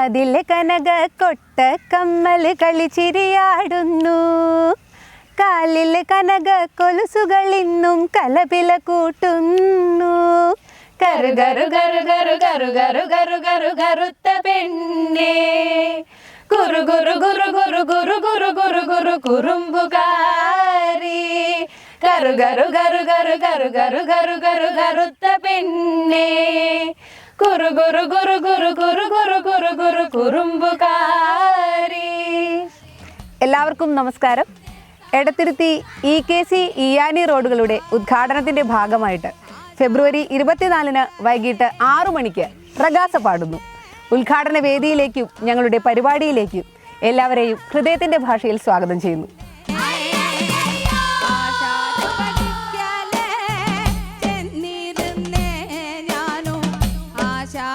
കാതിലെ കനക കൊട്ട കമ്മൽ കളിച്ചിരിയാടുന്നു കാലിലെ കനക കൊലുസുകൾ ഇന്നും കലപില കൂട്ടുന്നു കരു കരു കരു കരു കരു കരു കരു കരു കറുത്ത പെണ്ണേ കുരു കുരു കുരു കുരു കുരു കുരു കുരു കുരു കുറുമ്പുകാരി കരു കരു കരു കരു കരു കരു കരു കറുത്ത പെണ്ണേ കുരു കുരു കുരു കുരു കുരു കുരു കുരു ഗുരു കുറുമ്പുകാരി. എല്ലാവർക്കും നമസ്കാരം. എടത്തിരുത്തി ഇ കെ സി ഇയാനി റോഡുകളുടെ ഉദ്ഘാടനത്തിന്റെ ഭാഗമായിട്ട് ഫെബ്രുവരി ഇരുപത്തിനാലിന് വൈകിട്ട് ആറു മണിക്ക് പ്രകാശ പാടുന്നു. ഉദ്ഘാടന വേദിയിലേക്കും ഞങ്ങളുടെ പരിപാടിയിലേക്കും എല്ലാവരെയും ഹൃദയത്തിന്റെ ഭാഷയിൽ സ്വാഗതം ചെയ്യുന്നു. ആശാ